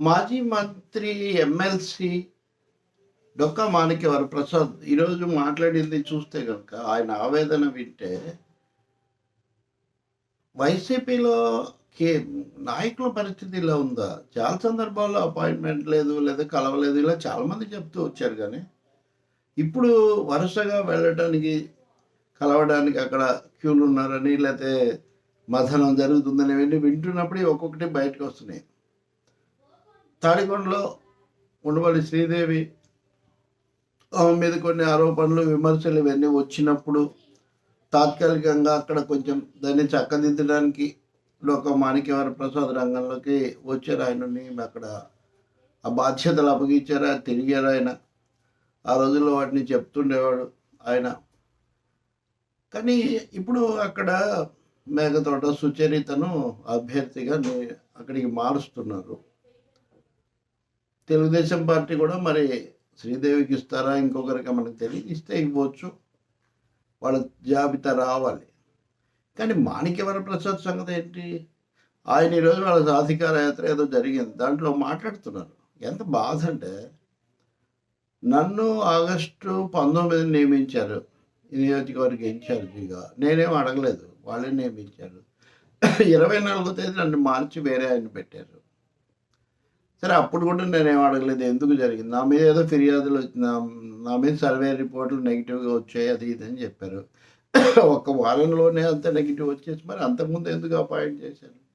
మాజీ మంత్రి ఎమ్మెల్సీ డొక్కా మాణిక్యవారు ప్రసాద్ ఈరోజు మాట్లాడింది చూస్తే కనుక ఆయన ఆవేదన వింటే వైసీపీలో కే నాయకుల పరిస్థితి ఇలా ఉందా? చాలా సందర్భాల్లో అపాయింట్మెంట్ లేదు లేదా కలవలేదు ఇలా చాలామంది చెప్తూ వచ్చారు కానీ ఇప్పుడు వరుసగా వెళ్ళటానికి కలవడానికి అక్కడ క్యూలు ఉన్నారని లేకపోతే మథనం జరుగుతుందని ఇవన్నీ వింటున్నప్పుడు ఒక్కొక్కటి బయటకు వస్తున్నాయి. తాడికొండలో ఉండవల్లి శ్రీదేవి ఆమె మీద కొన్ని ఆరోపణలు విమర్శలు ఇవన్నీ వచ్చినప్పుడు తాత్కాలికంగా అక్కడ కొంచెం దాన్ని చక్కదిద్దడానికి ఒక మాణిక్యవర ప్రసాద్ రంగంలోకి వచ్చారు ఆయనని. అక్కడ ఆ బాధ్యతలు అప్పగించారు తిరిగారు ఆయన. ఆ రోజుల్లో వాటిని చెప్తుండేవాడు ఆయన. కానీ ఇప్పుడు అక్కడ మేఘతోట సుచరితను అభ్యర్థిగా అక్కడికి మారుస్తున్నారు. తెలుగుదేశం పార్టీ కూడా మరి శ్రీదేవికి ఇస్తారా ఇంకొకరికి మనకు తెలియదు ఇస్తే ఇవ్వచ్చు. వాళ్ళ జాబితా రావాలి. కానీ మాణిక్యవర ప్రసాద్ సంగతి ఏంటి? ఆయన ఈరోజు వాళ్ళ సాధికార యాత్ర ఏదో జరిగింది దాంట్లో మాట్లాడుతున్నారు. ఎంత బాధ అంటే నన్ను ఆగస్టు పంతొమ్మిది నియమించారు. నియోజకవర్గ ఇన్ఛార్జిగా. నేనేం అడగలేదు వాళ్ళే నియమించారు. ఇరవై నాలుగో తేదీ నన్ను మార్చి వేరే ఆయన పెట్టారు. సరే అప్పుడు కూడా నేనేం అడగలేదు. ఎందుకు జరిగింది? నా మీద ఏదో ఫిర్యాదులు వచ్చి- నా మీద సర్వే రిపోర్ట్లు నెగిటివ్గా వచ్చాయి అది ఇది అని చెప్పారు. ఒక్క వారంలోనే అంత నెగిటివ్ వచ్చేసి మరి అంతకుముందు ఎందుకు అపాయింట్ చేశారు?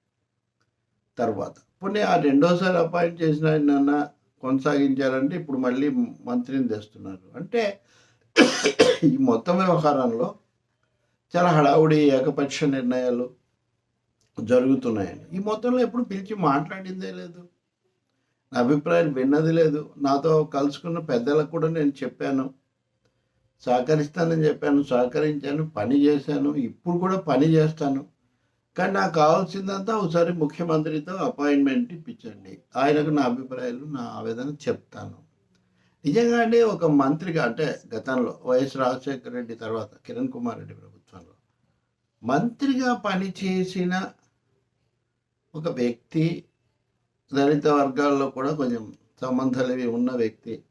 తర్వాత. పోనీ ఆ రెండోసారి అపాయింట్ చేసిన ఆయన కొనసాగించారంటే ఇప్పుడు మళ్ళీ మంత్రిని తెస్తున్నారు. అంటే ఈ మొత్తం వ్యవహారంలో చాలా హడావుడి ఏకపక్ష నిర్ణయాలు జరుగుతున్నాయని. ఈ మొత్తంలో ఎప్పుడు పిలిచి మాట్లాడిందే లేదు. నా అభిప్రాయం విన్నది లేదు. నాతో కలుసుకున్న పెద్దలకు కూడా నేను చెప్పాను. సహకరిస్తానని చెప్పాను సహకరించాను పని చేశాను. ఇప్పుడు కూడా పని చేస్తాను. కానీ నాకు కావాల్సిందంతా ఒకసారి ముఖ్యమంత్రితో అపాయింట్మెంట్ ఇప్పించండి. ఆయనకు నా అభిప్రాయాలు నా ఆవేదన చెప్తాను. నిజంగా అండి ఒక మంత్రిగా అంటే గతంలో వైఎస్ రాజశేఖర రెడ్డి తర్వాత కిరణ్ కుమార్ రెడ్డి ప్రభుత్వంలో మంత్రిగా పనిచేసిన ఒక వ్యక్తి దళిత వర్గాల్లో కూడా కొంచెం సంబంధాలు ఇవి ఉన్న వ్యక్తి.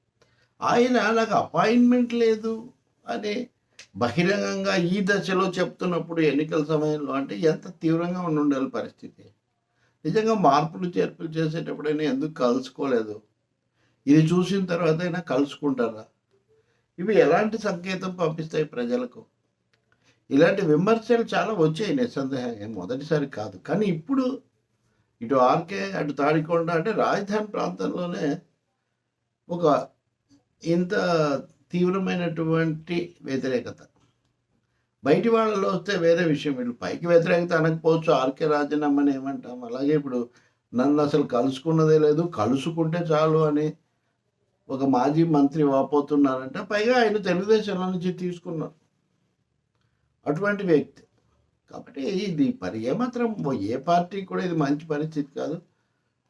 ఆయన నాకు అపాయింట్మెంట్ లేదు అని బహిరంగంగా ఈ దశలో చెప్తున్నప్పుడు ఎన్నికల సమయంలో అంటే ఎంత తీవ్రంగా ఉండాలి పరిస్థితి. నిజంగా మార్పులు చేర్పులు చేసేటప్పుడైనా ఎందుకు కలుసుకోలేదు? ఇది చూసిన తర్వాత అయినా కలుసుకుంటారా? ఇవి ఎలాంటి సంకేతం పంపిస్తాయి ప్రజలకు? ఇలాంటి విమర్శలు చాలా వచ్చాయి నిస్సందేహంగా మొదటిసారి కాదు. కానీ ఇప్పుడు ఇటు ఆర్కే అటు తాడికొండ అంటే రాజధాని ప్రాంతంలోనే ఒక ఇంత తీవ్రమైనటువంటి వ్యతిరేకత. బయటి వాళ్ళలో వస్తే వేరే విషయం. వీళ్ళు పైకి వ్యతిరేకత అనకపోవచ్చు. ఆర్కే రాజీనామాని ఏమంటాం? అలాగే ఇప్పుడు నన్ను అసలు కలుసుకున్నదే లేదు. కలుసుకుంటే చాలు అని ఒక మాజీ మంత్రి వాపోతున్నారంటే. పైగా ఆయన తెలుగుదేశంలో నుంచి తీసుకున్నారు. అటువంటి వ్యక్తి. కాబట్టి ఇది పరి ఏమాత్రం ఏ పార్టీకి కూడా ఇది మంచి పరిస్థితి కాదు.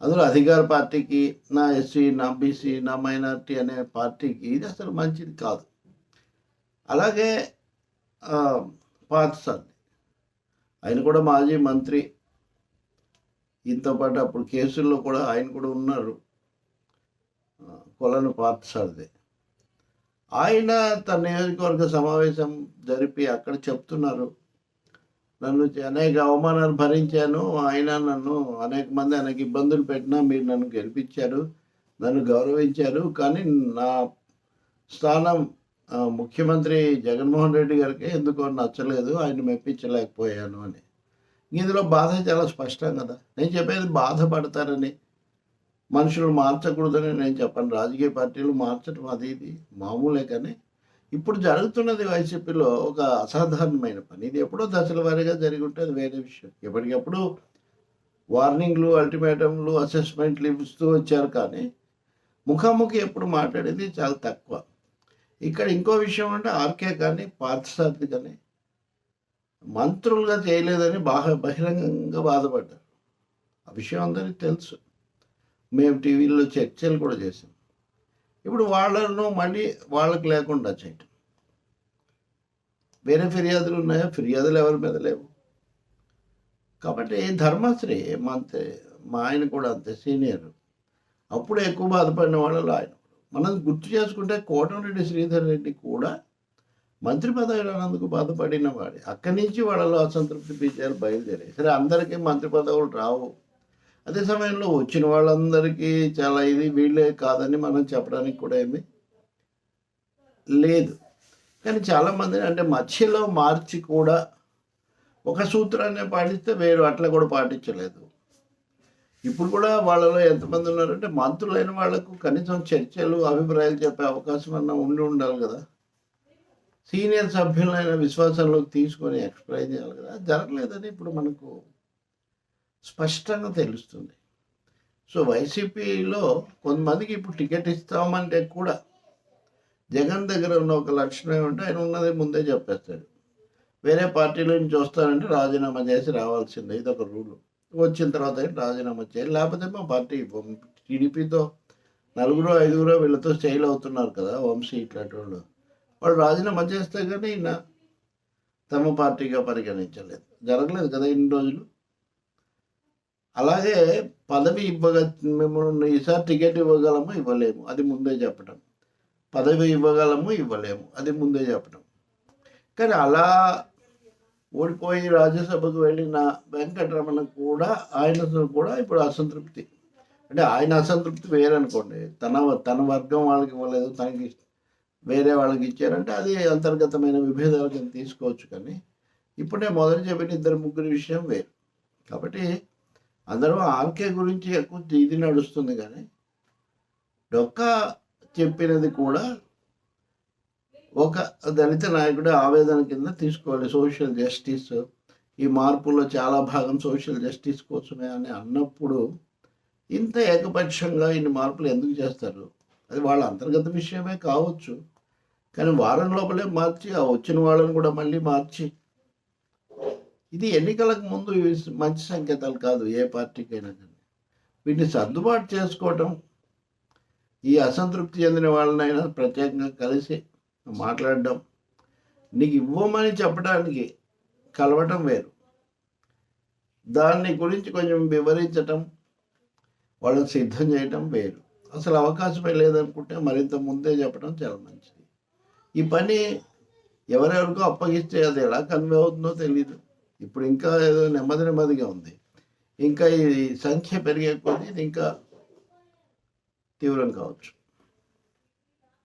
అందులో అధికార పార్టీకి నా ఎస్సీ నా బీసీ నా మైనార్టీ అనే పార్టీకి ఇది అసలు మంచిది కాదు. అలాగే ఆ, పార్థసారథి ఆయన కూడా మాజీ మంత్రి. దీంతో పాటు అప్పుడు కేసుల్లో కూడా ఆయన కూడా ఉన్నారు. కొలను పార్థసారథి ఆయన తన నియోజకవర్గ సమావేశం జరిపి అక్కడ చెప్తున్నారు. నన్ను అనేక అవమానాలు భరించాను. ఆయన నన్ను అనేక మంది అనేక ఇబ్బందులు పెట్టినా మీరు నన్ను గెలిపించారు నన్ను గౌరవించారు. కానీ నా స్థానం ముఖ్యమంత్రి జగన్మోహన్ రెడ్డి గారికి ఎందుకో నచ్చలేదు. ఆయన మెప్పించలేకపోయాను అని. ఇందులో బాధ చాలా స్పష్టం కదా. నేను చెప్పేది బాధపడతారని మనుషులు మార్చకూడదని నేను చెప్పాను. రాజకీయ పార్టీలు మార్చడం అది ఇది మామూలే కానీ ఇప్పుడు జరుగుతున్నది వైసీపీలో ఒక అసాధారణమైన పని. ఇది ఎప్పుడో దశల వారీగా జరిగి ఉంటే అది వేరే విషయం. ఎప్పటికప్పుడు వార్నింగ్లు అల్టిమేటంలు అసెస్మెంట్లు ఇస్తూ వచ్చారు కానీ ముఖాముఖి ఎప్పుడు మాట్లాడేది చాలా తక్కువ. ఇక్కడ ఇంకో విషయం అంటే ఆర్కే కానీ పార్థసారథి కానీ మంత్రులుగా చేయలేదని బాగా బహిరంగంగా బాధపడ్డారు. ఆ విషయం అందరికీ తెలుసు. మేము టీవీలో చర్చలు కూడా చేసాం ఇప్పుడు వాళ్ళను మళ్ళీ వాళ్ళకి లేకుండా చేయటం వేరే ఫిర్యాదులు ఉన్నాయా? ఫిర్యాదులు ఎవరి మీద లేవు. కాబట్టి ధర్మశ్రీ మా అంతే మా ఆయన కూడా అంతే సీనియర్. అప్పుడు ఎక్కువ బాధపడిన వాళ్ళు ఆయన మనం గుర్తు చేసుకుంటే కోటమిరెడ్డి శ్రీధర్ రెడ్డి కూడా మంత్రి పదవి రానందుకు బాధపడిన వాడే. అక్కడి నుంచి వాళ్ళలో అసంతృప్తి బీజాలు బయలుదేరాయి. సరే అందరికీ మంత్రి పదవులు రావు. అదే సమయంలో వచ్చిన వాళ్ళందరికీ చాలా ఇది వీళ్ళే కాదని మనం చెప్పడానికి కూడా ఏమి లేదు. కానీ చాలామంది అంటే మధ్యలో మార్చి కూడా ఒక సూత్రాన్ని పాటిస్తే వేరు అట్లా కూడా పాటించలేదు. ఇప్పుడు కూడా వాళ్ళలో ఎంతమంది ఉన్నారంటే మంత్రులైన వాళ్ళకు కనీసం చర్చలు అభిప్రాయాలు చెప్పే అవకాశం అన్న ఉండి ఉండాలి కదా. సీనియర్ సభ్యులైన విశ్వాసంలోకి తీసుకొని ఎక్స్ప్లెయిన్ చేయాలి కదా. జరగలేదని ఇప్పుడు మనకు స్పష్టంగా తెలుస్తుంది. సో వైసీపీలో కొంతమందికి ఇప్పుడు టికెట్ ఇస్తామంటే కూడా జగన్ దగ్గర ఉన్న ఒక లక్షణం ఏమంటే ఆయన ఉన్నది ముందే చెప్పేస్తాడు. వేరే పార్టీల నుంచి వస్తానంటే రాజీనామా చేసి రావాల్సిందే ఇది ఒక రూల్. వచ్చిన తర్వాత అయితే రాజీనామా చేయాలి? లేకపోతే మా పార్టీ టీడీపీతో నలుగురు ఐదుగురు వీళ్ళతో స్టైల్ అవుతున్నారు కదా వంశీ ఇట్లాంటి వాళ్ళు. వాళ్ళు రాజీనామా చేస్తే కానీ ఈయన తమ పార్టీగా పరిగణించలేదు. జరగలేదు కదా ఇన్ని రోజులు? అలాగే పదవి ఇవ్వగ మేము ఈసారి టికెట్ ఇవ్వగలము ఇవ్వలేము. అది ముందే చెప్పడం పదవి ఇవ్వగలము ఇవ్వలేము. అది ముందే చెప్పడం కానీ అలా ఓడిపోయి రాజ్యసభకు వెళ్ళిన వెంకటరమణ కూడా ఆయన కూడా ఇప్పుడు అసంతృప్తి. అంటే ఆయన అసంతృప్తి వేరనుకోండి. తన తన వర్గం వాళ్ళకి ఇవ్వలేదు తనకి వేరే వాళ్ళకి ఇచ్చారంటే అది అంతర్గతమైన విభేదాలు కింద తీసుకోవచ్చు కానీ ఇప్పుడే మొదటి చెప్పిన ఇద్దరు ముగ్గురు విషయం వేరు. కాబట్టి అందరూ ఆర్కే గురించి ఎక్కువ ఇది నడుస్తుంది కానీ డొక్క చెప్పినది కూడా ఒక దళిత నాయకుడు ఆవేదన కింద తీసుకోవాలి. సోషల్ జస్టిస్ ఈ మార్పుల్లో చాలా భాగం సోషల్ జస్టిస్ కోసమే అని అన్నప్పుడు ఇంత ఏకపక్షంగా ఇన్ని మార్పులు ఎందుకు చేస్తారు? అది వాళ్ళ అంతర్గత విషయమే కావచ్చు. కానీ వారం లోపలే మార్చి ఆ వచ్చిన వాళ్ళని కూడా మళ్ళీ మార్చి ఇది ఎన్నికలకు ముందు మంచి సంకేతాలు కాదు ఏ పార్టీకైనా కానీ. వీటిని సర్దుబాటు చేసుకోవటం ఈ అసంతృప్తి చెందిన వాళ్ళనైనా ప్రత్యేకంగా కలిసి మాట్లాడడం నీకు ఇవ్వమని చెప్పడానికి కలవటం వేరు. దాన్ని గురించి కొంచెం వివరించటం వాళ్ళని సిద్ధం చేయటం వేరు. అసలు అవకాశమే లేదనుకుంటే మరింత ముందే చెప్పడం చాలా మంచిది. ఈ పని ఎవరెవరికో అప్పగిస్తే అది ఎలా కన్వే అవుతుందో తెలియదు ఇప్పుడు ఇంకా ఏదో నెమ్మది నెమ్మదిగా ఉంది. ఇంకా ఈ సంఖ్య పెరిగే కొద్దీ ఇది ఇంకా తీవ్రం కావచ్చు.